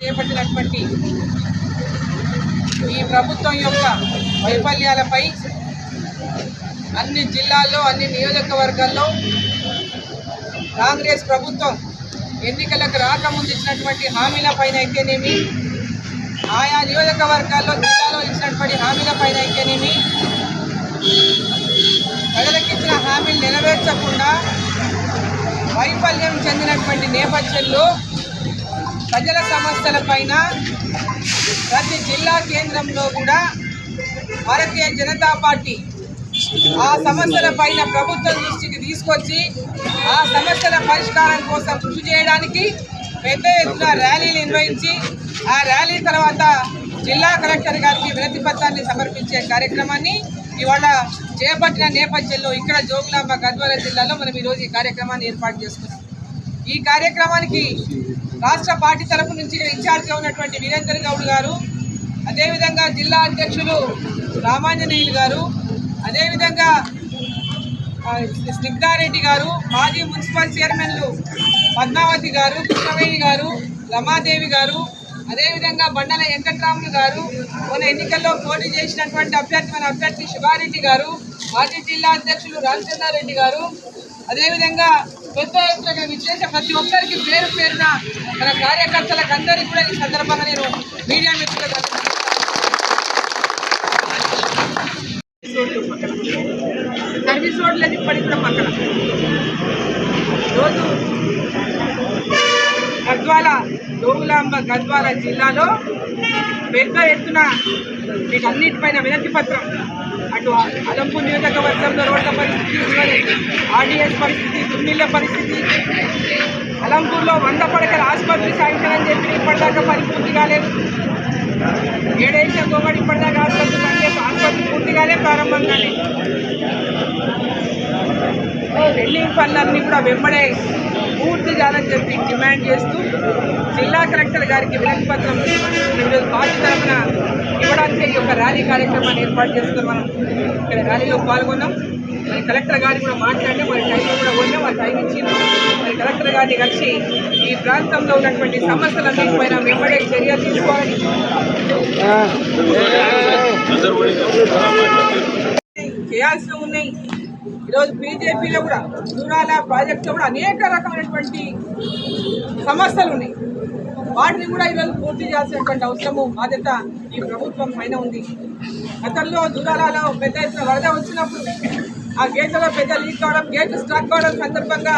చేపట్టినటువంటి ఈ ప్రభుత్వం యొక్క వైఫల్యాలపై అన్ని జిల్లాల్లో అన్ని నియోజకవర్గాల్లో కాంగ్రెస్ ప్రభుత్వం ఎన్నికలకు రాకముందు ఇచ్చినటువంటి హామీల పైన అయితేనేమి ఆయా నియోజకవర్గాల్లో జిల్లాలో ఇచ్చినటువంటి హామీల పైన అయితేనేమి ప్రజలకు ఇచ్చిన హామీలు నెరవేర్చకుండా వైఫల్యం చెందినటువంటి నేపథ్యంలో ప్రజల సమస్యల పైన ప్రతి జిల్లా కేంద్రంలో కూడా భారతీయ జనతా పార్టీ ఆ సమస్యల పైన ప్రభుత్వం దృష్టికి తీసుకొచ్చి ఆ సమస్యల పరిష్కారం కోసం కృషి చేయడానికి పెద్ద ఎత్తున ర్యాలీలు నిర్వహించి ఆ ర్యాలీ తర్వాత జిల్లా కలెక్టర్ గారికి వినతి పత్రాన్ని సమర్పించే కార్యక్రమాన్ని ఇవాళ చేపట్టిన నేపథ్యంలో ఇక్కడ జోగులాంబ గద్వాల జిల్లాలో మనం ఈరోజు ఈ కార్యక్రమాన్ని ఏర్పాటు చేసుకున్నాం. ఈ కార్యక్రమానికి రాష్ట్ర పార్టీ తరఫు నుంచి ఇన్ఛార్జ్గా ఉన్నటువంటి వీరేందర్ గౌడ్ గారు అదేవిధంగా జిల్లా అధ్యక్షులు రామాంజనేయులు గారు అదేవిధంగా స్నిగ్ధారెడ్డి గారు మాజీ మున్సిపల్ చైర్మన్లు పద్మావతి గారు కృష్ణవేణి గారు రమాదేవి గారు అదేవిధంగా బండల వెంకట్రాములు గారు మన ఎన్నికల్లో పోటీ చేసినటువంటి అభ్యర్థి మన అభ్యర్థి శివారెడ్డి గారు మాజీ జిల్లా అధ్యక్షులు రామచంద్రారెడ్డి గారు అదేవిధంగా పెద్ద ఎత్తున విశేష ప్రతి ఒక్కరికి పేరు పేరున మన కార్యకర్తలకు అందరికీ కూడా ఈ సందర్భంగా నేను మీడియా మిత్రులకు సర్వీస్ రోడ్లని ఇప్పటికి కూడా పక్కన. రోజు గద్వాల జోగులాంబ గద్వాల జిల్లాలో పెద్ద ఎత్తున మీకు అన్నిటిపైన వినతి పత్రం అటు అలంపూర్ నియోజకవర్గంలో రోడ్ల పరిస్థితి ఆర్డిఎస్ ఆర్డీఎస్ పరిస్థితి దుమ్మిళ్ళ పరిస్థితి. అలంపూర్లో వంద పడకల ఆసుపత్రి శాంక్షన్ అని చెప్పి ఇప్పటిదాకా పరిపూర్తి కాలేదు. ఏడేసిన గోగడి ఇప్పటిదాకా ఆసుపత్రి పనిచేసి ఆసుపత్రి పూర్తిగానే ప్రారంభం కానీ బిల్డింగ్ పనులన్నీ కూడా వెంబడే పూర్తి చేయాలని చెప్పి డిమాండ్ చేస్తూ జిల్లా కలెక్టర్ గారికి వినతి పత్రం ఈరోజు పార్టీ తరఫున ఇవ్వడానికి ఈ యొక్క ర్యాలీ కార్యక్రమాన్ని ఏర్పాటు చేసుకుని మనం ఇక్కడ ర్యాలీలో పాల్గొన్నాం. మరి కలెక్టర్ గారిని కూడా మాట్లాడి మరి టైం కూడా పోయినా మరి టైం ఇచ్చి మరి కలెక్టర్ గారిని కలిసి ఈ ప్రాంతంలో ఉన్నటువంటి సమస్యలన్నిటిపైన వెంబడే చర్యలు తీసుకోవాలి చేయాల్సి ఉన్నాయి ఈరోజు బీజేపీలో కూడా దూరాల ప్రాజెక్టులో కూడా అనేక రకమైనటువంటి సమస్యలు ఉన్నాయి. వాటిని కూడా ఈరోజు పూర్తి చేయాల్సినటువంటి అవసరము బాధ్యత ఈ ప్రభుత్వం పైన ఉంది. గతంలో దూరాలలో పెద్ద వరద వచ్చినప్పుడు ఆ గేట్లలో పెద్ద లీక్ కావడం గేట్లు స్ట్రక్ కావడం సందర్భంగా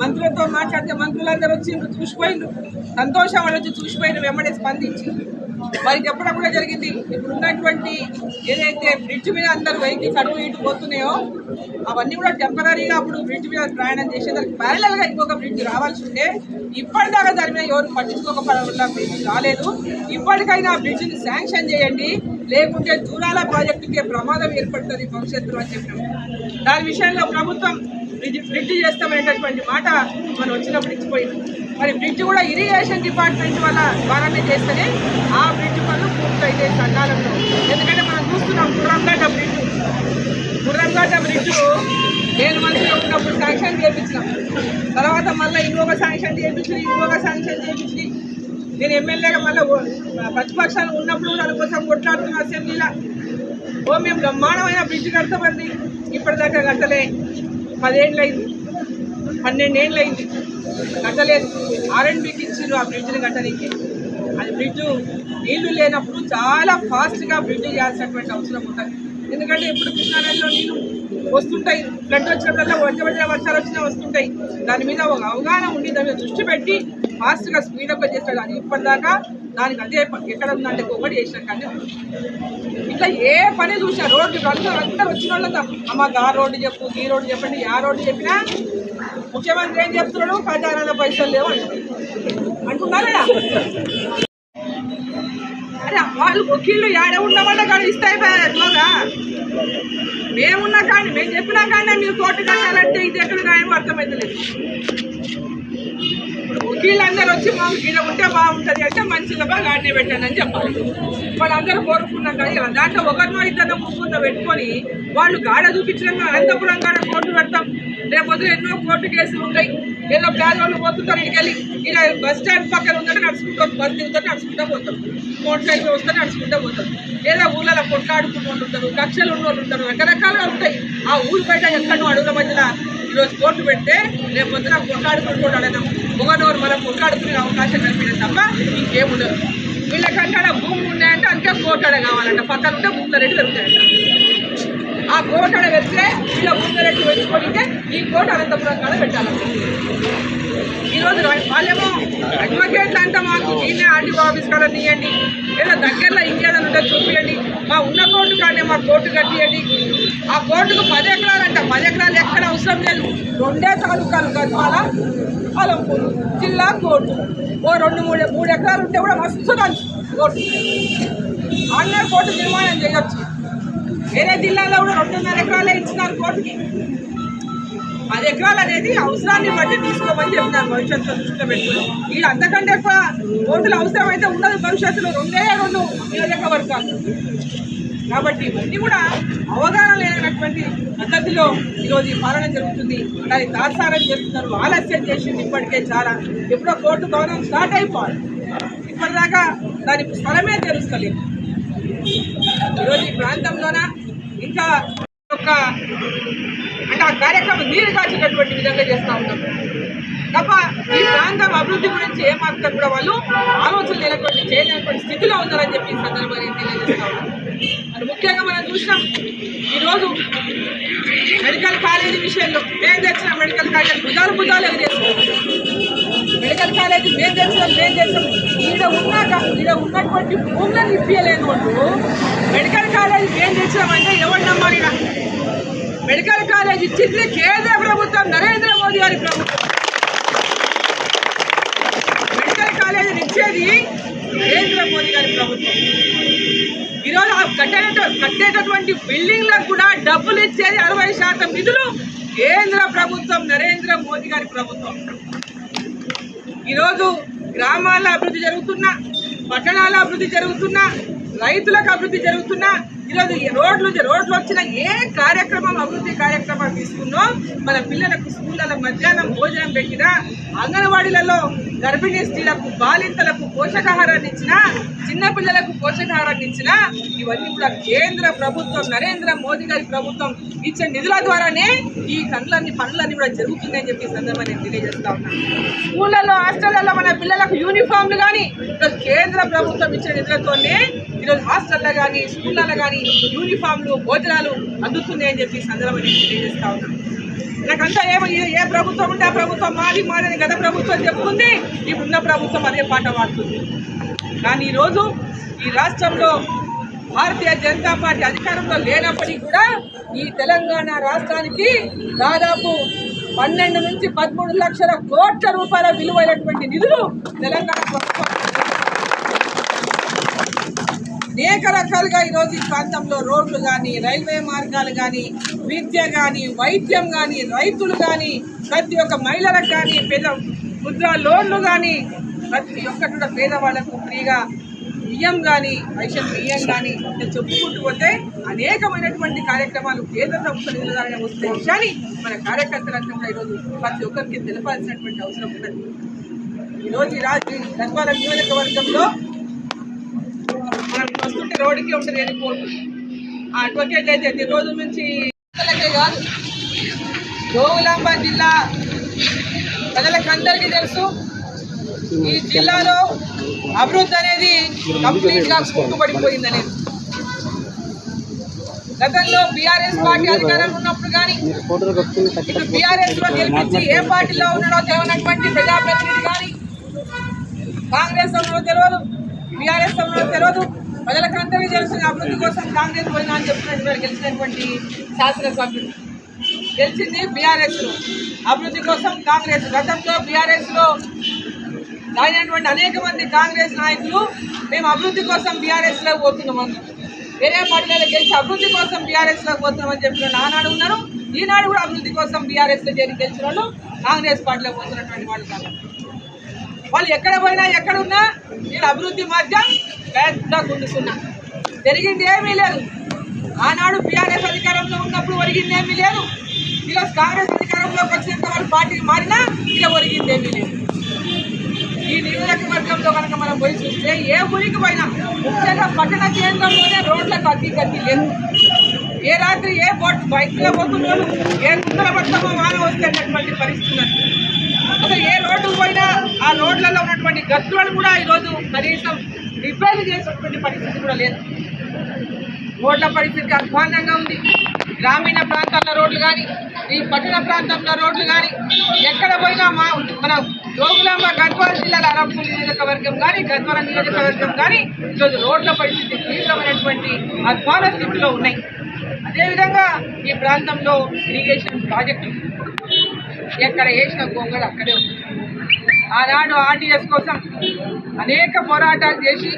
మంత్రులతో మాట్లాడితే మంత్రులందరూ వచ్చి చూసిపోయిండ్రు సంతోషం వాళ్ళు వచ్చి చూసిపోయిన వెంబడే స్పందించి. వారికి ఎప్పుడు కూడా జరిగింది ఇప్పుడు ఉన్నటువంటి ఏదైతే బ్రిడ్జ్ మీద అందరూ వెహికల్స్ అటు ఇటు పోతున్నాయో అవన్నీ కూడా టెంపరీగా అప్పుడు బ్రిడ్జ్ మీద ప్రయాణం చేసేదానికి ప్యారలల్ ఇంకొక బ్రిడ్జ్ రావాల్సి ఉంటే ఇప్పటిదాకా దాని మీద ఎవరు పట్టించుకోకపోవడం బ్రిడ్జ్ రాలేదు. ఇప్పటికైనా బ్రిడ్జ్ని శాంక్షన్ చేయండి లేకుంటే దూరాల ప్రాజెక్టుకే ప్రమాదం ఏర్పడుతుంది భవిష్యత్తులో అని చెప్పినాం దాని విషయంలో ప్రభుత్వం బ్రిడ్జ్ బ్రిడ్జ్ చేస్తామనేటటువంటి మాట మనం వచ్చినప్పుడు ఇచ్చిపోయింది మరి బ్రిడ్జ్ కూడా ఇరిగేషన్ డిపార్ట్మెంట్ వల్ల ద్వారానే చేస్తేనే ఆ బ్రిడ్జ్ పనులు పూర్తయితే సకాలంలో ఎందుకంటే మనం చూస్తున్నాం గుర్రంఘాట బ్రిడ్జ్. గుర్రంఘాట బ్రిడ్జ్ నేను మంత్రిగా ఉన్నప్పుడు శాంక్షన్ చేయించినాం. తర్వాత మళ్ళీ ఇంకొక శాంక్షన్ చేయించి ఇంకొక శాంక్షన్ చేయించి నేను ఎమ్మెల్యేగా మళ్ళీ ప్రతిపక్షాలు ఉన్నప్పుడు దాని కోసం కొట్లాడుతున్న అసెంబ్లీలో ఓ మేము బ్రహ్మాండమైన బ్రిడ్జ్ కడతామండి. ఇప్పటిదాకా కట్టలే. పదేళ్ళు అయింది పన్నెండేళ్ళు అయింది కట్టలేదు ఆర్ఎండ్బికి ఇచ్చిండ్రు ఆ బ్రిడ్జ్ని కట్టడానికి అది బ్రిడ్జ్ నీళ్ళు లేనప్పుడు చాలా ఫాస్ట్గా బ్రిడ్జ్ చేయాల్సినటువంటి అవసరం ఉంటుంది. ఎందుకంటే ఇప్పుడు కృష్ణానదిలో నీళ్ళు వస్తుంటాయి. ఫ్లడ్ వచ్చినప్పుడల్లా వచ్చే వచ్చే వర్షాలు వచ్చినా వస్తుంటాయి. దాని మీద ఒక అవగాహన ఉండి దాని మీద దృష్టి పెట్టి ఫాస్ట్గా స్పీడప్ చేస్తాడు. అది ఇప్పటిదాకా దానికి అదే ఎక్కడ ఉందంటే ఒకటి చేసిన కానీ ఇట్లా ఏ పని చూసినా రోడ్డు అందరూ అందరూ వచ్చిన వాళ్ళంతా అమ్మ గా రోడ్డు చెప్పు ఈ రోడ్డు చెప్పండి ఆ రోడ్డు చెప్పినా ముఖ్యమంత్రి ఏం చెప్తున్నాడు? ఖజానాలో పైసలు లేవు అంటున్నారా? అరే వాళ్ళు ముఖ్యులు ఏడ ఉన్న వాళ్ళ ఇస్తాయి జోగా మేమున్నా కానీ మేము చెప్పినా కానీ మీరు కోర్టు కట్టాలంటే ఇది ఎక్కడ న్యాయం అర్థమవుతలేదు వీళ్ళందరూ వచ్చి మా ఇలా ఉంటే బాగుంటుంది అంటే మంచిగా బాగా ఆడనే పెట్టాను అని చెప్పాలి. వాళ్ళందరూ కోరుకున్నాం కానీ ఇలా. దాంట్లో ఒకరినో ఇద్దరినో ముగ్గురినో పెట్టుకొని వాళ్ళు గాడ చూపించడం అనంతపురం కాడ కోర్టు పెడతాం రేపొద్దు ఎన్నో కోర్టు కేసులు ఉంటాయి. ఎన్నో పేదవాళ్ళు పోతుంటారు ఇంటికెళ్ళి ఇలా బస్ స్టాండ్ పక్కన ఉందంటే నడుచుకుంటూ బస్ దిగుతా నడుచుకుంటూ పోతాం. మోటార్ సైకిల్ వస్తే నడుచుకుంటూ పోతాం. లేదా ఊళ్ళలో కొట్లాడుకున్న వాళ్ళు ఉంటారు కక్షలు ఉన్న వాళ్ళు ఉంటారు రకరకాలుగా ఉంటాయి. ఆ ఊరు బయట ఎక్కడో అడుగుల మధ్యన ఈరోజు కోర్టు పెడితే రేపు పొద్దున కొట్లాడుకుంటూ అడగడం మనం కొట్లాడుకునే అవకాశం కల్పించడం తప్ప ఇంకేముండదు వీళ్ళకంటే భూమి భూములు ఉన్నాయంటే అంతే కోటాడ కావాలంట. పక్కన ఉంటే భూముల రెట్లు పెరుగుతాయంట ఆ కోటాడ వెళ్తే వీళ్ళ భూముల రేటు పెంచుకుంటే ఈ కోట అనంతపురం కాడ పెట్టాలి. ఈరోజు రా- వాళ్ళేమో అడ్వకేట్లు అంట మాకు ఈయన ఆర్టీ ఆఫీస్ కాడ తీయండి. లేదా దగ్గరలో ఇంకేదైనా ఉంటే చూపించండి మా ఉన్న కోర్టు కానీ మా కోర్టు కట్టియండి. ఆ కోర్టుకు పది ఎకరాలంట. పది ఎకరాలు ఎక్కడ అవసరం లేదు. రెండే తాలూకాలు గద్వాల అలంపూర్ జిల్లా కోర్టు. ఓ రెండు మూడు మూడు ఎకరాలు ఉంటే కూడా మస్తు కోర్టు. ఆన్లైన్ కోర్టు నిర్మాణం చేయొచ్చు. వేరే జిల్లాలో కూడా రెండున్నర ఎకరాలే ఇచ్చినారు కోర్టుకి పది ఎకరాలు అనేది అవసరాన్ని బట్టి తీసుకోమని చెప్తున్నారు భవిష్యత్తులో దృష్టిలో పెట్టుకుని. వీళ్ళు అంతకంటే ఎక్కువ ఓటులు అవసరమైతే ఉండదు భవిష్యత్తులో రెండే రెండు నియోజకవర్గాలు. కాబట్టి ఇవన్నీ కూడా అవగాహన లేనటువంటి పద్ధతిలో ఈరోజు పాలన జరుగుతుంది. దాన్ని తాత్సారం చేస్తున్నారు. ఆలస్యం చేసింది ఇప్పటికే చాలా. ఎప్పుడో కోర్టు భవనం స్టార్ట్ అయిపోవాలి. ఇప్పటిదాకా దాని స్థలమే తెలుస్తలేదు. ఈరోజు ఈ ప్రాంతంలోన ఇంకా ఒక అంటే ఆ కార్యక్రమం నీరు కాచేటటువంటి విధంగా చేస్తూ ఉన్నాం తప్ప ఈ ప్రాంతం అభివృద్ధి గురించి ఏమాత్రం కూడా వాళ్ళు ఆలోచన లేనటువంటి చేయలేనటువంటి స్థితిలో ఉన్నారని చెప్పి ఈ సందర్భంగా నేను తెలియజేస్తా ఉన్నాను. మరి ముఖ్యంగా మనం చూసినాం ఈరోజు మెడికల్ కాలేజీ విషయంలో ఏం తెచ్చిన మెడికల్ కాలేజీ బుధాలు బుధాలు ఎదురేసుకున్నాం మెడికల్ కాలేజీ మేము చేస్తాం మేము చేస్తాం ఈడ ఉన్నాక ఈడ ఉన్నటువంటి భూములను ఇప్పించలేను అంటూ మెడికల్ కాలేజీ మేము చేసామంటే ఎవరు నమ్మాలి మెడికల్ కాలేజ్ ఇచ్చింది కేంద్ర ప్రభుత్వం నరేంద్ర మోదీ గారి ప్రభుత్వం. మెడికల్ కాలేజ్ ఇచ్చేది నరేంద్ర మోదీ గారి ప్రభుత్వం. ఈరోజు ఆ కట్టేట కట్టేటటువంటి బిల్డింగ్లకు కూడా డబ్బులు ఇచ్చేది అరవై శాతం నిధులు కేంద్ర ప్రభుత్వం నరేంద్ర మోదీ గారి ప్రభుత్వం. ఈరోజు గ్రామాల అభివృద్ధి జరుగుతున్నా పట్టణాల అభివృద్ధి జరుగుతున్నా రైతులకు అభివృద్ధి జరుగుతున్నా ఈరోజు రోడ్లు రోడ్లు వచ్చిన ఏ కార్యక్రమం అభివృద్ధి కార్యక్రమం తీసుకున్నా మన పిల్లలకు స్కూళ్ళలో మధ్యాహ్నం భోజనం పెట్టినా అంగన్వాడీలలో గర్భిణీ స్త్రీలకు బాలింతలకు పోషకాహారాన్ని ఇచ్చినా చిన్నపిల్లలకు పోషకాహారాన్ని ఇచ్చినా ఇవన్నీ కూడా కేంద్ర ప్రభుత్వం నరేంద్ర మోదీ గారి ప్రభుత్వం ఇచ్చే నిధుల ద్వారానే ఈ పనులన్నీ పనులన్నీ కూడా జరుగుతుందని చెప్పి సందర్భంగా నేను తెలియజేస్తా ఉన్నాను స్కూళ్ళలో హాస్టళ్ళలో మన పిల్లలకు యూనిఫామ్లు కానీ కేంద్ర ప్రభుత్వం ఇచ్చే నిధులతోనే ఈరోజు హాస్టల్లో కానీ స్కూళ్ళలో కానీ యూనిఫామ్లు భోజనాలు అందుతున్నాయని చెప్పి ఈ సందర్భంగా నేను తెలియజేస్తా ఉన్నాను నాకంతా ఏమో ఏ ప్రభుత్వం ఉంటే ఆ ప్రభుత్వం మాది మాదని గత ప్రభుత్వం చెప్పుకుంది ఇప్పుడున్న ప్రభుత్వం అదే పాట పాడుతుంది. కానీ ఈరోజు ఈ రాష్ట్రంలో భారతీయ జనతా పార్టీ అధికారంలో లేనప్పటికీ కూడా ఈ తెలంగాణ రాష్ట్రానికి దాదాపు పన్నెండు నుంచి పదమూడు లక్షల కోట్ల రూపాయల విలువైనటువంటి నిధులు తెలంగాణ ప్రభుత్వం అనేక రకాలుగా ఈరోజు ఈ ప్రాంతంలో రోడ్లు కానీ రైల్వే మార్గాలు కానీ విద్య కానీ వైద్యం కానీ రైతులు కానీ ప్రతి ఒక్క మహిళలకు కానీ పేద ముద్ర లోన్లు కానీ ప్రతి ఒక్కటి కూడా పేదవాళ్ళకు ఫ్రీగా బియ్యం కానీ రేషన్ బియ్యం కానీ ఇట్లా చెప్పుకుంటూ పోతే అనేకమైనటువంటి కార్యక్రమాలు కేంద్ర ప్రభుత్వ నిధుల వస్తున్న విషయాన్ని మన కార్యకర్తలంతా ఈరోజు ప్రతి ఒక్కరికి తెలపాల్సినటువంటి అవసరం ఉన్నది. ఈరోజు ఈ రాజు గద్వాల నియోజకవర్గంలో ఎవరికి రోడ్డుకి ఉంటుంది అని అడ్వకేట్ అయితే ఎన్ని రోజుల నుంచి? కాదు. జోగులాంబ జిల్లా ప్రజలకందరికీ తెలుసు. ఈ జిల్లాలో అభివృద్ధి అనేది కంప్లీట్గా కుంటుపడిపోయింది అనేది గతంలో బీఆర్ఎస్ పార్టీ అధికారంలో ఉన్నప్పుడు కానీ ఇటు బీఆర్ఎస్లో గెలిపించి ఏ పార్టీలో ఉన్నాడో తెలియనటువంటి ప్రజాప్రతినిధి కానీ కాంగ్రెస్ ఉన్నదో తెలియదు బీఆర్ఎస్ ఉన్నదో తెలియదు. ప్రజలకు అందరికీ తెలుస్తుంది అభివృద్ధి కోసం కాంగ్రెస్ పోయినా అని చెప్పినటువంటి గెలిచినటువంటి శాసనసభ్యులు. గెలిచింది బీఆర్ఎస్లో. అభివృద్ధి కోసం కాంగ్రెస్. గతంలో బీఆర్ఎస్లో దాగినటువంటి అనేక మంది కాంగ్రెస్ నాయకులు మేము అభివృద్ధి కోసం బీఆర్ఎస్లో పోతున్నామని వేరే పార్టీలలో గెలిచి అభివృద్ధి కోసం బీఆర్ఎస్లో పోతున్నామని చెప్పిన నానాడు ఆనాడు ఉన్నారు. ఈనాడు కూడా అభివృద్ధి కోసం బీఆర్ఎస్లో చేరి గెలిచిన వాళ్ళు కాంగ్రెస్ పార్టీలో పోతున్నటువంటి వాళ్ళు కాదు. వాళ్ళు ఎక్కడ పోయినా ఎక్కడున్నా నేను అభివృద్ధి మార్గం పెద్ద గుండుసున్నా జరిగింది ఏమీ లేదు. ఆనాడు బీఆర్ఎస్ అధికారంలో ఉన్నప్పుడు ఒరిగింది ఏమీ లేదు. ఈరోజు కాంగ్రెస్ అధికారంలోకి వచ్చినంత వరకు పార్టీ మారినా ఇలా ఒరిగింది ఏమీ లేదు. ఈ నియోజకవర్గంలో కనుక మనం పోయి చూస్తే ఏ ఊరికి పోయినా ముఖ్యంగా పట్టణ కేంద్రంలోనే రోడ్లకు అగ్గి గద్ది లేదు. ఏ రాత్రి ఏ బోట్ బైక్లో పోతున్నాడు ఏ కుందల పట్టమో వాన వస్తేటటువంటి పరిస్థితి రోజు ఏ రోడ్డుకు పోయినా ఆ రోడ్లలో ఉన్నటువంటి గతులను కూడా ఈరోజు కనీసం రిపేర్ చేసేటువంటి పరిస్థితి కూడా లేదు. రోడ్ల పరిస్థితి అధ్వాన్నంగా ఉంది. గ్రామీణ ప్రాంతాల రోడ్లు కానీ ఈ పట్టణ ప్రాంతంలో రోడ్లు కానీ ఎక్కడ పోయినా మా మన జోగులాంబ గద్వాల జిల్లాల అరంపూర్ నియోజకవర్గం కానీ గద్వాల నియోజకవర్గం కానీ ఈరోజు రోడ్ల పరిస్థితి తీవ్రమైనటువంటి అధ్వాన స్థితిలో ఉన్నాయి. అదేవిధంగా ఈ ప్రాంతంలో ఇరిగేషన్ ప్రాజెక్టులు ఎక్కడ వేసిన గొంగలు అక్కడే ఉంది. ఆనాడు ఆర్టీఎస్ కోసం అనేక పోరాటాలు చేసి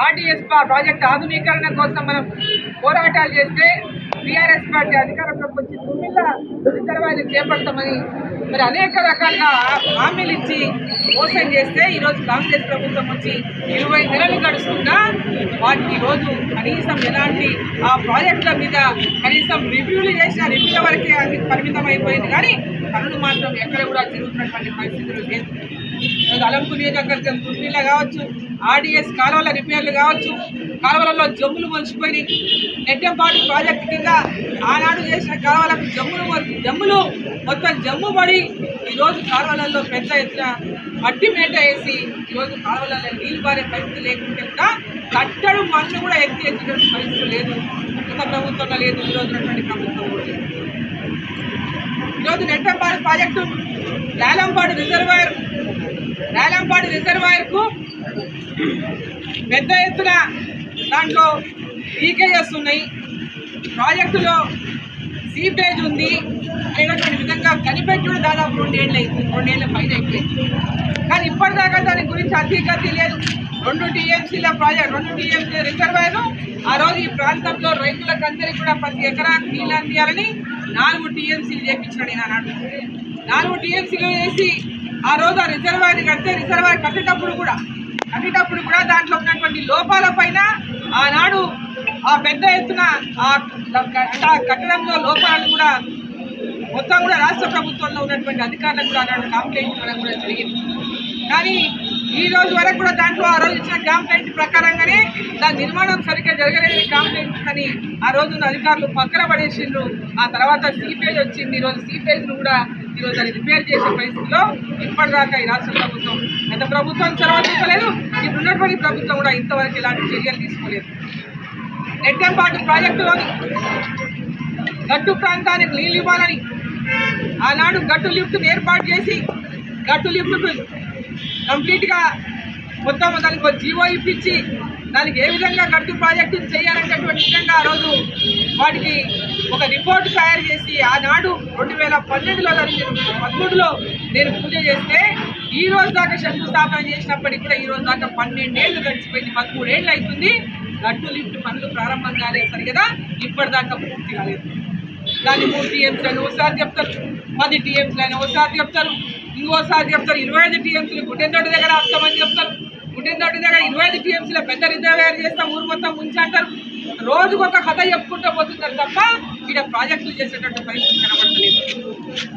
ఆర్టీఎస్ ప్రాజెక్ట్ ఆధునీకరణ కోసం మనం పోరాటాలు చేస్తే టీఆర్ఎస్ పార్టీ అధికారంలోకి వచ్చి తొమ్మిది తర్వాత చేపడతామని మరి అనేక రకాలుగా హామీలు ఇచ్చి మోసం చేస్తే ఈరోజు కాంగ్రెస్ ప్రభుత్వం వచ్చి ఇరవై నెలలు గడుస్తున్నా వాటికి ఈరోజు కనీసం ఎలాంటి ఆ ప్రాజెక్టుల మీద కనీసం రివ్యూలు చేసిన రివ్యూల వరకే అది పరిమితం అయిపోయింది కానీ పనులు మాత్రం ఎక్కడ కూడా జరుగుతున్నటువంటి పరిస్థితులు లేదు. అలంపు నియోజకవర్గం దుర్నీళ్ళ కావచ్చు ఆర్డీఎస్ కాలువల రిపేర్లు కావచ్చు కాలువలలో జమ్ములు మొలిచిపోయి నెట్టంపాటు ప్రాజెక్టు కింద ఆనాడు చేసిన కాలువలకు జమ్ములు జమ్ములు మొత్తం జమ్ము పడి ఈరోజు కాలువలలో పెద్ద ఎత్తున మట్టి మేట వేసి ఈరోజు కాలువలలో నీళ్ళు పారే పరిస్థితి లేకుంటే కూడా కట్టడు మనుషులు కూడా ఎత్తి ఎత్తినటువంటి పరిస్థితి లేదు. గత ప్రభుత్వంలో లేదు ఈరోజు ఉన్నటువంటి ఈరోజు నెట్టంపాడు ప్రాజెక్టు లాలంపాడు రిజర్వాయర్ లాలంపాడు రిజర్వాయర్కు పెద్ద ఎత్తున దాంట్లో లీకేజెస్ ఉన్నాయి. ప్రాజెక్టులో సీపేజ్ ఉంది. అనేటువంటి విధంగా కనిపెట్టడం దాదాపు రెండేళ్ళు అయింది. రెండేళ్ళ పైన అయిపోయింది. కానీ ఇప్పటిదాకా దాని గురించి అధిగతి లేదు రెండు టీఎంసీల ప్రాజెక్ట్ రెండు టీఎంసీల రిజర్వాయర్ ఆ రోజు ఈ ప్రాంతంలో రైతులకు అందరికీ కూడా ప్రతి ఎకరాకు నీళ్ళు అందియాలని నాలుగు టీఎంసీలు చేపించాడు ఈయన నాడు. నాలుగు టీఎంసీలు వేసి ఆ రోజు ఆ రిజర్వాయర్ కడితే రిజర్వాయర్ కట్టేటప్పుడు కూడా కట్టేటప్పుడు కూడా దాంట్లో ఉన్నటువంటి లోపాల పైన ఆనాడు ఆ పెద్ద ఎత్తున ఆ కట్టడంలో లోపాలను కూడా మొత్తం కూడా రాష్ట్ర ప్రభుత్వంలో ఉన్నటువంటి అధికారులకు కూడా ఆనాడు కంప్లైంట్ ఇవ్వడం కూడా జరిగింది. కానీ ఈ రోజు వరకు కూడా దాంట్లో ఆ రోజు ఇచ్చిన కంప్లైంట్ ప్రకారంగానే దాని నిర్మాణం సరిగ్గా జరగలేని కంప్లైంట్ అని ఆ రోజు అధికారులు పక్కన పడేసిండ్రు. ఆ తర్వాత సీపేజ్ వచ్చింది. ఈ రోజు సీపేజ్ కూడా ఈరోజు దాన్ని అది రిపేర్ చేసే పరిస్థితిలో ఇప్పటిదాకా ఈ రాష్ట్ర ప్రభుత్వం గత ప్రభుత్వం చొరవ తీసుకోలేదు ఇప్పుడున్నటువంటి ప్రభుత్వం కూడా ఇంతవరకు ఇలాంటి చర్యలు తీసుకోలేదు. నెట్టంపాటు ప్రాజెక్టులోని గట్టు ప్రాంతానికి నీళ్ళు ఇవ్వాలని ఆనాడు గట్టు లిఫ్ట్ను ఏర్పాటు చేసి గట్టు లిఫ్ట్కు కంప్లీట్గా మొత్తం దానికి ఒక జీవో ఇప్పించి దానికి ఏ విధంగా గడుపు ప్రాజెక్టు చేయాలనేటటువంటి విధంగా ఆ రోజు వాటికి ఒక రిపోర్ట్ తయారు చేసి ఆనాడు రెండు వేల పన్నెండులో దాన్ని పదమూడులో నేను పూజ చేస్తే ఈ రోజు దాకా శంకుస్థాపన చేసినప్పటికీ కూడా ఈ రోజు దాకా పన్నెండేళ్ళు గడిచిపోయింది పదమూడేళ్ళు అవుతుంది. గట్టు లిఫ్ట్ పనులు ప్రారంభం కాలేదు సరి కదా ఇప్పటిదాకా పూర్తి కాలేదు. దాన్ని మూడు టీఎంసీలు అని ఒకసారి చెప్తారు. పది టీఎంసీలు అని ఒకసారి చెప్తారు. ఇంకోసారి చెప్తారు. ఇరవై ఐదు టీఎంసీలు గుడ్డెందొడ్డి దగ్గర వస్తామని చెప్తారు. గుడ్డెందొడ్డి దగ్గర ఇరవై ఐదు టీఎంసీల పెద్ద రిజర్వేర్ చేస్తాం ఊరు మొత్తం ముంచి అంటారు రోజుకు ఒక కథ చెప్పుకుంటూ పోతున్నారు తప్ప ఇక్కడ ప్రాజెక్టులు చేసేటట్టు పరిస్థితి కనబడతలేదు.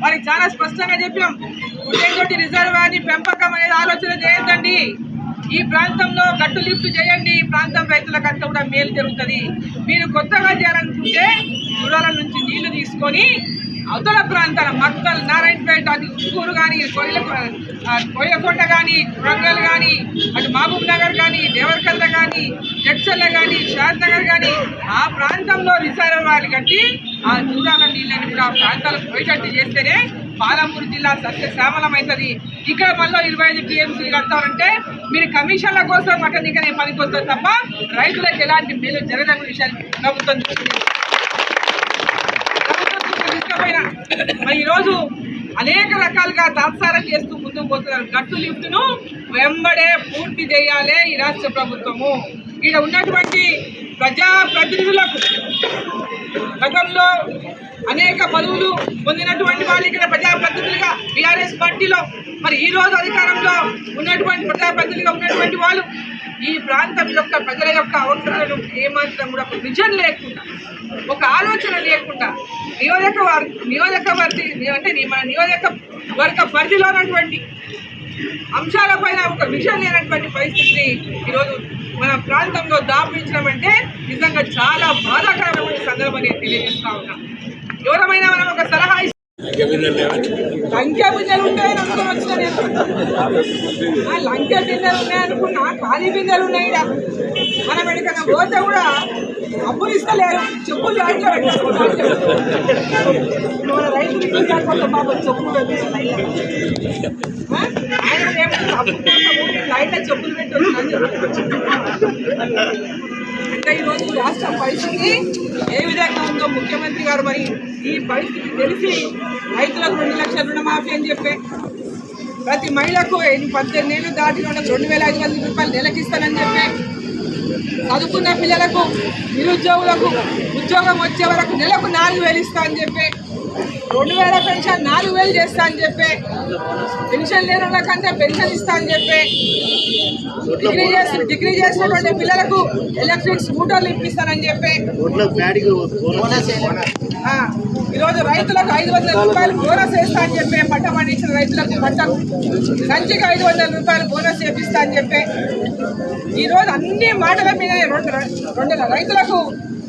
మరి చాలా స్పష్టంగా చెప్పాం. గుడ్డెందొడ్డి రిజర్వేర్ని పెంపకం అనేది ఆలోచన చేయొద్దండి. ఈ ప్రాంతంలో గట్టు లిఫ్ట్ చేయండి. ఈ ప్రాంతం రైతులకంతా కూడా మేలు జరుగుతుంది. మీరు కొత్తగా చేయాలనుకుంటే దూరాల నుంచి నీళ్ళు తీసుకొని అవతల ప్రాంతాల మక్కల్ నారాయణపేట అటు ఉట్కూరు కానీ కోయిల కొయ్యకొండ కానీ వరంగల్ కానీ అటు మహబూబ్ నగర్ కానీ దేవరకల్ల కానీ జడ్చల్ల కానీ షాద్ నగర్ కానీ ఆ ప్రాంతంలో రిజర్వాయర్లు కట్టి ఆ దూరాల నీళ్ళని కూడా ఆ ప్రాంతాలకు పోయేటట్టు చేస్తేనే పాలమూరు జిల్లా సస్యశ్యామలమవుతుంది ఇక్కడ మళ్ళీ ఇరవై ఐదు టీఎంసీ కడతారంటే మీరు కమిషన్ల కోసం అక్కడ నీకనే పనికి వస్తుంది తప్ప రైతులకు ఎలాంటి మేలు జరగని విషయాన్ని ప్రభుత్వం చూస్తుంది. మరి ఈరోజు అనేక రకాలుగా తాత్సారం చేస్తూ ముందుకు పోతున్నారు. గట్టు లిఫ్ట్ను వెంబడే పూర్తి చేయాలి ఈ రాష్ట్ర ప్రభుత్వము. ఇక్కడ ఉన్నటువంటి ప్రజాప్రతినిధులకు గతంలో అనేక పదవులు పొందినటువంటి వాళ్ళు ఇక్కడ ప్రజాప్రతినిధులుగా బీఆర్ఎస్ పార్టీలో మరి ఈ రోజు అధికారంలో ఉన్నటువంటి ప్రజాప్రతినిధులుగా ఉన్నటువంటి వాళ్ళు ఈ ప్రాంతం యొక్క ప్రజల యొక్క అవసరాలను ఏమాత్రం కూడా ఒక విజన్ లేకుండా ఒక ఆలోచన లేకుండా నియోజకవర్గ నియోజకవర్తి అంటే నీ- మన నియోజకవర్గ పరిధిలో ఉన్నటువంటి అంశాలపైన ఒక విషయం లేనటువంటి పరిస్థితిని ఈరోజు మన ప్రాంతంలో దాపించడం అంటే నిజంగా చాలా బాధాకరమైన సందర్భం నేను తెలియజేస్తా ఉన్నా. ఎవరమైనా మనం ఒక సలహా లంకె బిందెలు ఉంటాయని అనుకుని వచ్చిన నేను. ఆ బిందెలు ఉన్నాయనుకున్నా ఖాళీ బిందెలు ఉన్నాయి మనం ఎక్కడికైనా పోతే కూడా అప్పులు ఇస్తలేరు. చెప్పులు లైట్లో పెట్టేసుకుంటారు రైతులు చెప్పులు పెట్టేసి ఆయన చెప్పులు పెట్టారు అంటే ఈరోజు రాష్ట్ర పరిస్థితి ఏ విధంగా ఉందో ముఖ్యమంత్రి గారు మరి ఈ పరిస్థితి తెలిసి రైతులకు రెండు లక్షల రుణమాఫీ అని చెప్పి ప్రతి మహిళకు పద్దెనిమిది ఏళ్ళు దాటిన వాళ్ళకి రెండు వేల ఐదు వందల రూపాయలు నెలకి ఇస్తానని చెప్పి చదువుకున్న పిల్లలకు నిరుద్యోగులకు ఉద్యోగం వచ్చే వరకు నెలకు నాలుగు వేలు ఇస్తా అని చెప్పి రెండు వేల పెన్షన్ నాలుగు వేలు చేస్తా అని చెప్పి పెన్షన్ లేని వాళ్ళకంటే పెన్షన్ ఇస్తా అని చెప్పి డిగ్రీ చేసి డిగ్రీ చేసినటువంటి పిల్లలకు ఎలక్ట్రిక్ స్కూటర్లు ఇప్పిస్తానని చెప్పి ఈరోజు రైతులకు ఐదు వందల రూపాయలు బోనస్ వేస్తా అని చెప్పి పంట పండించిన రైతులకు పంటకు మంచిగా ఐదు వందల రూపాయలు బోనస్ చేపిస్తా అని చెప్పి ఈరోజు అన్ని మాటల మీద రెండు రెండు రైతులకు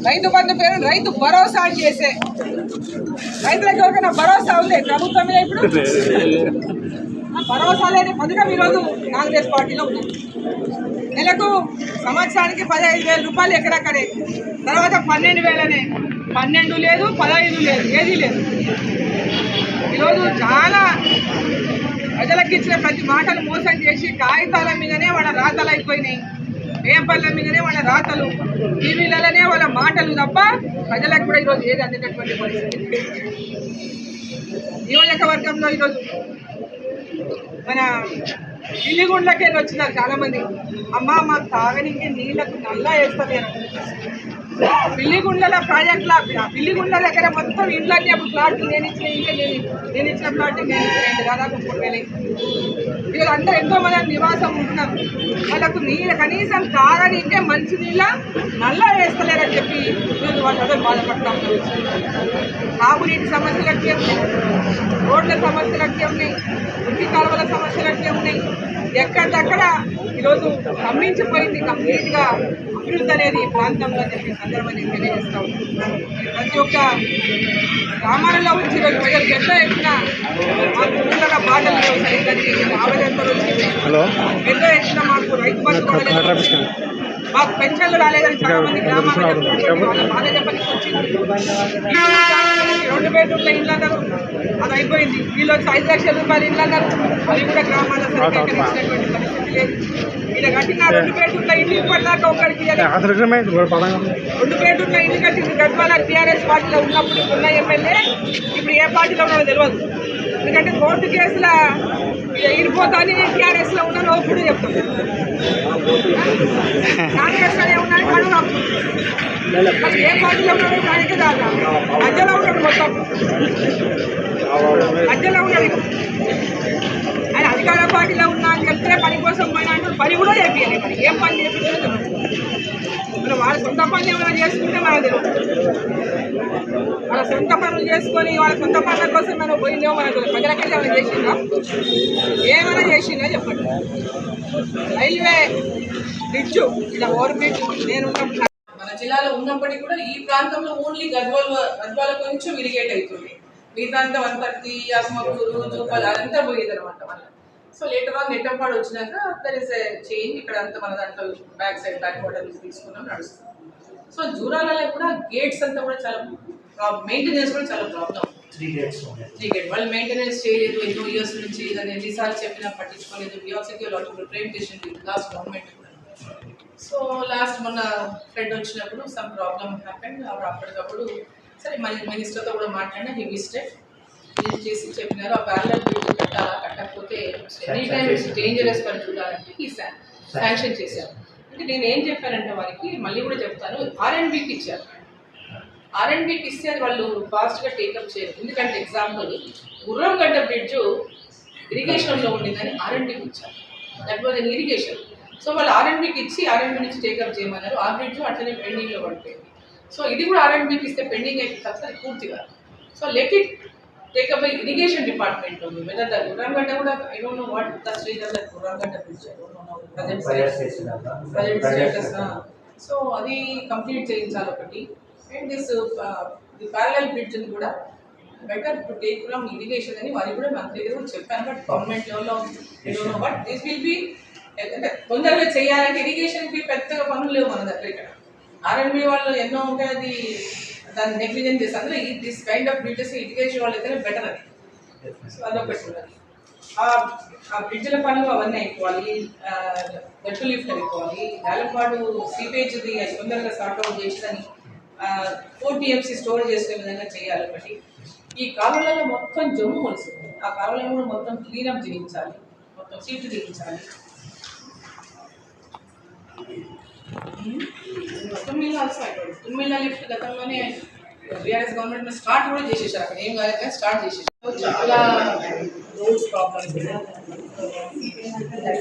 రైతు బంధు పేరు రైతు భరోసా అని చేసే. రైతులకు ఎవరికైనా భరోసా ఉంది? ప్రభుత్వం మీద ఇప్పుడు? భరోసా లేని పథకం ఈరోజు కాంగ్రెస్ పార్టీలో ఉంది. నెలకు సంవత్సరానికి పదహైదు వేల రూపాయలు ఎక్కడక్కడే. తర్వాత పన్నెండు వేలనే పన్నెండు లేదు పదహైదు లేదు ఏదీ లేదు. ఈరోజు చాలా ప్రజలకు ఇచ్చిన ప్రతి మాటలు మోసం చేసి కాగితాల మీదనే వాళ్ళ రాతలు అయిపోయినాయి. పేపర్ల మీదనే వాళ్ళ రాతలు టీవీలలోనే వాళ్ళ మాటలు తప్ప ప్రజలకు కూడా ఈరోజు ఏది అందేటటువంటి పరిస్థితి? నియోజకవర్గంలో ఈరోజు మన ఇల్లిగుండ్లకి వచ్చినారు చాలామంది. అమ్మ మాకు తాగనికి నీళ్ళకు నల్లా వేస్తలేరు. పిల్లిగుండ్ల ప్రాజెక్టుల పిల్లిగుండ్ల దగ్గర మొత్తం ఇండ్లన్నీ అప్పుడు ప్లాట్ నేను ఇచ్చిన ఇంట్లో నేను నేను ఇచ్చిన ప్లాట్ నేను ఇచ్చిన దాదాపు మూడు వేలు వీళ్ళు అందరూ ఎంతో మంది నివాసం ఉంటున్నాం వాళ్ళకు నీళ్ళ కనీసం తాగనీకే మంచి నీళ్ళ నల్ల వేస్తలేరని చెప్పి ఈరోజు వాళ్ళందరూ బాధపడతా ఉన్నారు. తాగునీటి సమస్యలు అట్లే ఉన్నాయి. రోడ్ల సమస్యలు అట్లే ఉన్నాయి. ఇంటి కాలువల సమస్యలు అట్లే ఉన్నాయి. ఎక్కడిదక్కడ ఈరోజు గమనించిపోయింది కంప్లీట్గా అభివృద్ధి అనేది ఈ ప్రాంతంలో సందర్భాన్ని నేను తెలియజేస్తా ఉన్నాను. ప్రతి ఒక్క గ్రామాలలో వచ్చి ఈరోజు ప్రజలు పెద్ద ఎత్తున మాకు ఊళ్ళగా బాటలు లేవు సరిగ్గా. ఆవేదనతో పెద్ద ఎత్తున మాకు రైతు బంధు. మాకు పెన్షన్లు రాలేదని చాలా మంది. వాళ్ళ బాధ వచ్చింది. గ్రామాలకి రెండు బెడ్రూమ్ల ఇల్లు అన్నారు అది అయిపోయింది. వీళ్ళు వచ్చి ఐదు లక్షల రూపాయలు ఇల్లు అన్నారు. అవి కూడా గ్రామాల్లో సరిగ్గా పరిస్థితి లేదు. ఇలా కట్టిన రెండు బెడ్రూమ్ల ఇల్లు ఇప్పటిదాకా ఒకరికి. రెండు బెడ్రూమ్ల ఇల్లు కట్టింది గడ్వాల టీఆర్ఎస్ పార్టీలో ఉన్నప్పుడు ఉన్న ఎమ్మెల్యే. ఇప్పుడు ఏ పార్టీలో ఉన్నారో తెలియదు ఎందుకంటే కోర్టు కేసుల ఇరిపోతా అని టీఆర్ఎస్లో ఉన్నారో ఇప్పుడు ఏ పార్టీలో దానికి దాకా. మధ్యలో ఉన్నాడు మొత్తం. మధ్యలో ఉన్నాడు. అధికార పార్టీలో ఉన్నా అని చెప్తే పని కోసం పోయినా అంటారు పని కూడా చేపియాలి మరి. ఏం పని చేపించలేదు మరి? వాళ్ళ సొంత పని ఏమైనా చేసుకుంటే మనకు తెలియదు వాళ్ళ సొంత పనులు చేసుకొని వాళ్ళ సొంత పనుల కోసం మనం పోయిందేమో మనకు ప్రజలకైతే ఏమైనా చేసిందా ఏమైనా చేసిందా చెప్పండి. రైల్వే బ్రిడ్జ్ ఇలా ఓవర్ బ్రిడ్జ్ నేను మన జిల్లాలో ఉన్నప్పటికీ కూడా ఈ ప్రాంతంలో ఓన్లీ గద్వాల గద్వాల కొంచెం ఇరిగేట్ అవుతుంది. మిగతా అంతా వన్ థర్టీ ఆత్మకూరు జూపల్ అదంతా పోయేది అనమాట మళ్ళీ. సో లేటర్ ఆన్ నెట్టంపాడు వచ్చినాక దర్ ఇస్ చేంజ్ ఇక్కడ అంతా మన దాంట్లో బ్యాక్ సైడ్ బ్యాక్ వాటర్ తీసుకున్నాం నడుస్తుంది. సో జూరాలలో కూడా గేట్స్ అంతా కూడా చాలా మెయింటెనెన్స్ కూడా చాలా ప్రాబ్లం త్రీ గేట్స్ ఉన్నాయి త్రీ గేట్ వాళ్ళు మెయింటెనెన్స్ చేయలేదు ఎన్నో ఇయర్స్ నుంచి దాన్ని ఎన్నిసార్లు చెప్పినా పట్టించుకోలేదు. Give lot of representation last government so last మొన్న ఫ్రెండ్ వచ్చినప్పుడు సమ్ ప్రాబ్లమ్ హ్యాపెండ్ అప్పుడు అప్పటికప్పుడు సరే మన మినిస్టర్తో కూడా మాట్లాడినా హీ విజిటెడ్ విజిట్ చేసి చెప్పినారు ఆ ప్యారలల్ బిల్డ్ కట్టాలా కట్టకపోతే ఎనీ ఇట్స్ డేంజరస్ ఫర్ చూడాలంటే ఈ శాంక్షన్ చేశారు. అంటే నేను ఏం చెప్పానంటే వారికి మళ్ళీ కూడా చెప్తాను ఆర్ఎండ్బికి ఇచ్చారు. ఆర్ఎండ్బికి ఇస్తే అది వాళ్ళు ఫాస్ట్గా టేకప్ చేయరు. ఎందుకంటే ఎగ్జాంపుల్ గుర్రంగడ్డ బ్రిడ్జ్ ఇరిగేషన్లో ఉండిందని ఆర్ఎండ్బికి ఇచ్చారు. అన్ ఇరిగేషన్ సో వాళ్ళు ఆర్ఎండ్బికి ఇచ్చి ఆర్ఎండ్బి నుంచి టేకప్ చేయమన్నారు. ఆ బ్రిడ్జ్ అట్లనే పెండింగ్లో పడిపోయింది. సో ఇది కూడా ఆర్ఎండ్బికి ఇస్తే పెండింగ్ అయితే తప్ప పూర్తిగా so let it take up by irrigation department ఉంది వెదర్ ద గుర్రంగడ్డ కూడా I don't know what the stage of the Gurramgadda bridge I don't know present present status so అది కంప్లీట్ చేయించాలి ఒకటి. And this the parallel bridge కూడా better to take from irrigation అని వారికి కూడా మంత్రి దగ్గర చెప్పాను బట్ గవర్నమెంట్ లెవెల్లో బట్ దిస్ విల్ బి తొందరగా చేయాలంటే ఇరిగేషన్కి పెద్దగా పనులు లేవు మన దగ్గర ఇక్కడ. ఆర్ఎండ్బి వాళ్ళు ఎన్నో ఉంటాయి అది దాన్ని నెగ్లిజెన్స్ చేస్తారు అందులో ఈ this kind of bridges irrigation వాళ్ళు అయితేనే బెటర్ అది. సో అదొకటి ఉన్నది ఆ బ్రిడ్జ్ల పనులు అవన్నీ అయిపోవాలి. గట్టు లిఫ్ట్ అయిపోవాలి. వేలపాడు సీపేజ్ది అది తొందరగా సార్ట్ అవుట్ చేసి ఫోర్ స్టోర్ చేసుకునే విధంగా చేయాలి ఒకటి. ఈ కాలువలలో మొత్తం జమ్ము మొలుస్తుంది ఆ కాలువలను కూడా మొత్తం క్లీనప్ చేయించాలి. మొత్తం సీట్లు చేయించాలి. తుమ్మిళ్ళ అవసరం తుమ్మిళ్ళ లిఫ్ట్ గతంలోనే బీఆర్ఎస్ గవర్నమెంట్ స్టార్ట్ కూడా చేసేసారు అక్కడ ఏం కాలేదు కానీ స్టార్ట్ చేసేసారు చాలా roads problems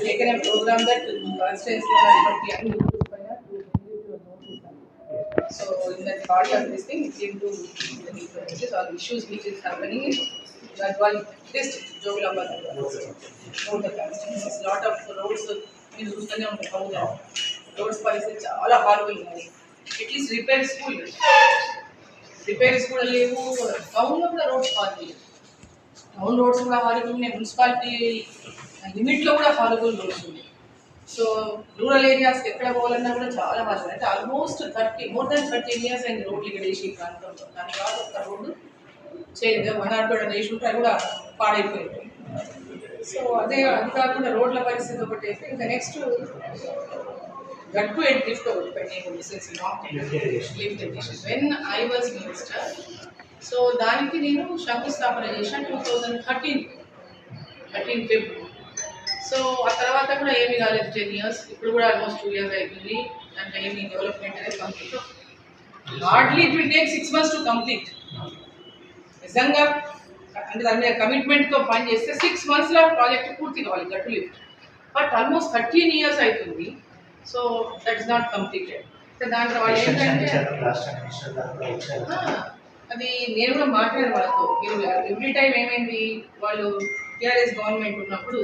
taken program that constituency So in that part of this thing, it came to the issues or issues which is happening in that one district, Jogulamba. Both the constituencies, lot of roads, మీరు చూస్తూనే ఉంటారు అవునా roads పరిస్థితి చాలా horrible ఉన్నాయి at least repairs school లేవు repairs కూడా లేవు. టౌన్లో కూడా రోడ్స్ హార్బుల్ టౌన్ రోడ్స్ కూడా హార్బుల్ ఉన్నాయి. మున్సిపాలిటీ లిమిట్లో కూడా హార్బుల్ రోడ్స్ ఉన్నాయి. సో రూరల్ ఏరియాస్కి ఎక్కడ పోవాలన్నా కూడా చాలా హార్బుల్ అంటే almost thirty more than thirty years అయింది రోడ్లు ఇక్కడ వేసి ఈ ప్రాంతంలో. దాని కాదు ఒక రోడ్డు చేయలేదు. వన్ ఆర్ టూ వేసి ఉంటే అది కూడా పాడైపోయింది. సో అదే అది కాకుండా రోడ్ల పరిస్థితి ఒకటి అయితే ఇంకా నెక్స్ట్ గట్టు అండ్ లిఫ్ట్ ఒకటి since not lift edition when I was minister so దానికి నేను శంకుస్థాపన చేశాను two thousand thirteen thirteen fifth so ఆ తర్వాత కూడా ఏమీ కాలేదు టెన్ ఇయర్స్ ఇప్పుడు కూడా ఆల్మోస్ట్ టూ ఇయర్స్ అయిపోయింది. దాంట్లో ఏమీ డెవలప్మెంట్ అనేది complete hardly it will take six months to complete నిజంగా అంటే దాని మీద కమిట్మెంట్తో పని చేస్తే సిక్స్ మంత్స్లో ప్రాజెక్ట్ పూర్తి కావాలి Gattu lift but almost thirteen years అవుతుంది so that is not completed దాంట్లో వాళ్ళు ఏంటంటే అది నేను కూడా మాట్లాడాను వాళ్ళతో. మీరు ఎవ్రీ టైం ఏమైంది? వాళ్ళు టీఆర్ఎస్ గవర్నమెంట్ ఉన్నప్పుడు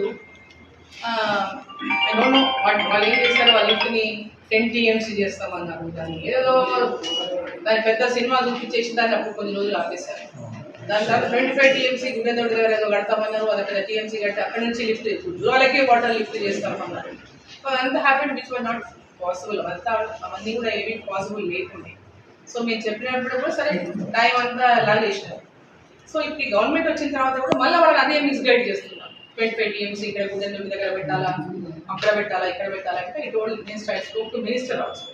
ఐ డోంట్ నో వాళ్ళు వాళ్ళు ఏం చేస్తారు వాళ్ళ ఇంటిని టెన్ టీఎంసీ చేస్తామన్నారు దాన్ని. ఏదో దాని పెద్ద సినిమా చూపించేసి దాన్ని అప్పుడు కొన్ని రోజులు ఆపేశారు. దాని తర్వాత ట్వంటీ ఫైవ్ టీఎంసీ గుండెదోడి దగ్గర ఏదో కడతామన్నారు అది అక్కడ టీఎంసీ కట్టి అక్కడ నుంచి లిఫ్ట్ జూరాలకే వాటర్ లిఫ్ట్ చేస్తామన్నారు. సో అదంతా happen which were not possible అంతా అవన్నీ కూడా ఏమీ పాసిబుల్ లేకుండే. సో మీరు చెప్పినప్పుడు కూడా సరే టైం అంతా లాగేసినారు సో ఇప్పుడు ఈ గవర్నమెంట్ వచ్చిన తర్వాత కూడా మళ్ళీ వాళ్ళు అదే మిస్గైడ్ చేస్తున్నారు. ట్వంటీ ఫైవ్ టీఎంసీ ఇక్కడ దగ్గర పెట్టాలా? అక్కడ పెట్టాలా? ఇక్కడ పెట్టాలా? అంటే it old minister I spoke to minister also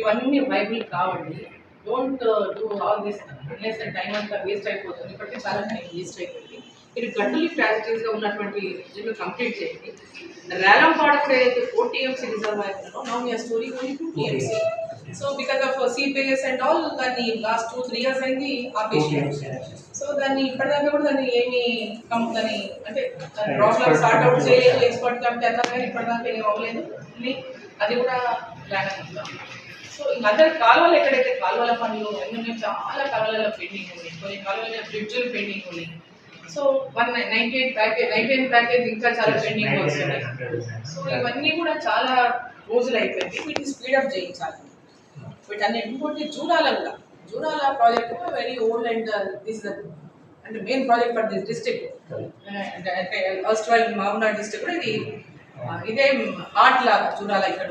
ఇవన్నీ వైబుల్ కావండి. Don't do all this unless time అంతా వేస్ట్ అయిపోతుంది. ఇప్పటికే చాలా టైం వేస్ట్ అయిపోతుంది. మీరు గట్టులు గా ఉన్నటువంటి జిల్లు కంప్లీట్ చేయండి. రేలంపాడ ఏదైతే ఫోర్ టీఎంసీ రిజర్వ్ అవుతుందో now you are storing only two TMC so because of seeps and all దాన్ని లాస్ట్ టూ త్రీ ఇయర్స్ అయింది ఆపేసి సో దాన్ని ఇప్పటిదాకా కూడా దాన్ని ఏమి దాన్ని అంటే ప్రాబ్లమ్ సార్ట్ అవుట్ చేయలేదు ఎక్స్పర్ట్ కమిటీ అన్నారు కానీ ఇప్పటిదాకా ఏం అవ్వలేదు. అది కూడా ప్లాన్ అవుతున్నాం సో ఇంకా అందరి కాలువలు ఎక్కడైతే కాలువల పనులు అన్నీ ఉన్నాయి చాలా కాలువల పెండింగ్ ఉన్నాయి. కొన్ని కాలువల బ్రిడ్జ్లు పెండింగ్ ఉన్నాయి. So one ninety eight package ninety eight package ఇంకా చాలా పెండింగ్ వస్తున్నాయి సో ఇవన్నీ కూడా చాలా రోజులు అయిపోయింది. వీటిని స్పీడప్ చేయించాలి. వీటన్ని ఇంకోటి జూరాల కూడా. Jurala project very old and this అంటే main project for this district అంటే ఫస్ట్ వైల్ మహబూబ్నగర్ డిస్ట్రిక్ట్ కూడా ఇది ఆ, ఇదే హార్ట్ లాగా జూరాల ఇక్కడ.